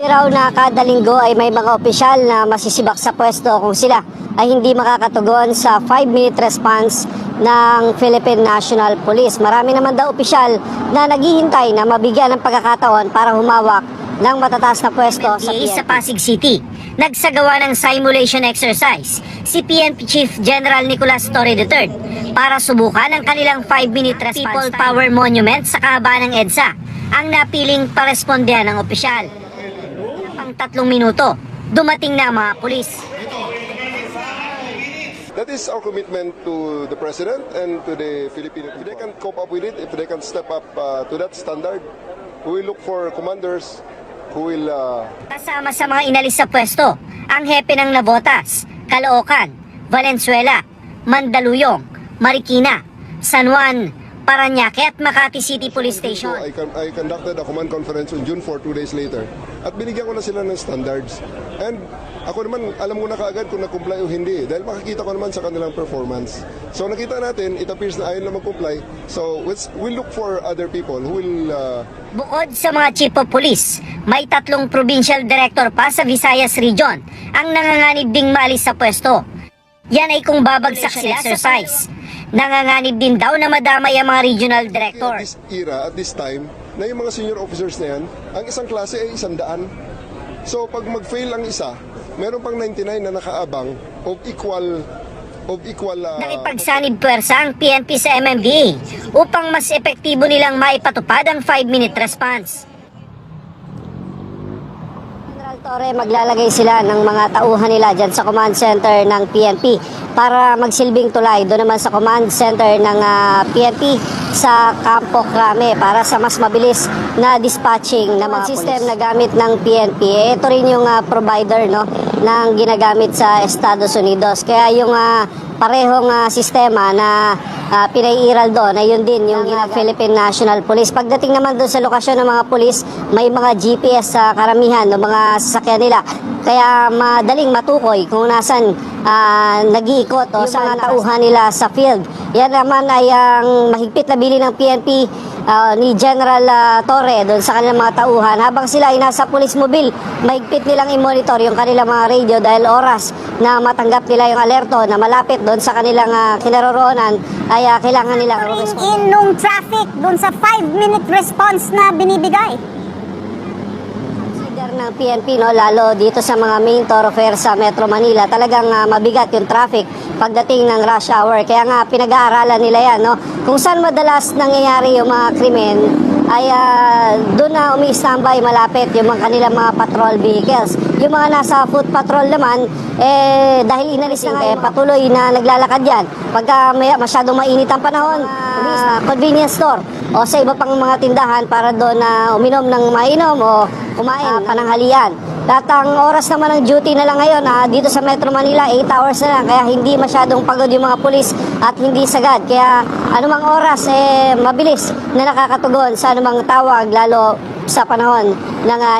Raw na kada linggo ay may mga opisyal na masisibak sa pwesto kung sila ay hindi makakatugon sa 5-minute response ng Philippine National Police. Marami naman daw opisyal na naghihintay na mabigyan ng pagkakataon para humawak ng matataas na pwesto sa PNP sa. Pasig City. Nagsagawa ng simulation exercise si PNP Chief General Nicolas Torre III para subukan ang kanilang 5-minute response People Power Monument sa kahabaan ng EDSA ang napiling parespondehan ng opisyal. Pang tatlong minuto, dumating na ang mga pulis. That is our commitment to the President and to the Filipino. If they can cope up with it, if they can step up uh, to that standard, we will look for commanders who will uh, Kasama sa mga inalis sa pwesto, ang hepe ng Navotas, Caloocan, Valenzuela, Mandaluyong, Marikina, San Juan, Paranaque at Makati City Police Station. I, con- I conducted a command conference on June 4, two days later. At binigyan ko na sila ng standards. And ako naman, alam ko na kaagad kung nag-comply o hindi. Dahil makikita ko naman sa kanilang performance. So nakita natin, it appears na ayaw na mag-comply. So let's, we'll look for other people who will uh, Bukod sa mga chief of police, may tatlong provincial director pa sa Visayas Region ang nanganganib ding maalis sa pwesto. Yan ay kung babagsak sila sa exercise. Nanganganib din daw na madamay ang mga regional at director. this era, at this time, na yung mga senior officers na yan, ang isang klase ay isang daan. So pag mag-fail ang isa, meron pang 99 na nakaabang of equal of equal uh, Nakipagsanib pwersa ang PNP sa MMDA upang mas epektibo nilang maipatupad ang 5-minute response. General Torre, maglalagay sila ng mga tauhan nila dyan sa command center ng PNP para magsilbing tulay doon naman sa command center ng ah, PNP sa Campo Crame para sa mas mabilis na dispatching ng mga system na gamit ng PNP. Eh, ito rin yung ah, provider no ng ginagamit sa Estados Unidos. Kaya yung ah, parehong ah, sistema na ah, pinaiiral doon ay yun din yung gina Philippine National Police. Pagdating naman doon sa lokasyon ng mga pulis, may mga GPS sa karamihan ng mga sasakyan nila. Kaya madaling matukoy kung nasan ah, nag-iikot o sa tauhan nila sa field. Yan naman ay ang mahigpit na bili ng PNP ah, ni General ah, Torre doon sa kanilang mga tauhan. Habang sila ay nasa police mobile, mahigpit nilang i-monitor yung kanilang mga radio dahil oras na matanggap nila yung alerto na malapit doon sa kanilang uh, kinaroroonan ay ah, kailangan nilang rumisponde. in nung traffic dun sa 5-minute response na binibigay. Ng PNP, no, lalo dito sa mga main thoroughfare sa Metro Manila, talagang ah, mabigat yung traffic pagdating ng rush hour. Kaya nga pinag-aaralan nila yan. No? Kung saan madalas nangyayari yung mga krimen, ay ah, doon na umi-standby malapit yung mga kanilang mga patrol vehicles. Yung mga nasa foot patrol naman, eh, dahil inalis na nga, eh, patuloy na naglalakad yan. Pagka may, masyadong mainit ang panahon, sa convenience store o sa iba pang mga tindahan para doon na uminom ng mainom o kumain uh, pananghalian. Lahat ang oras naman ng duty na lang ngayon ah, dito sa Metro Manila, 8 hours na lang. Kaya hindi masyadong pagod yung mga pulis at hindi sagad. Kaya anumang oras, eh, mabilis na nakakatugon sa anumang tawag, lalo sa panahon ng ah,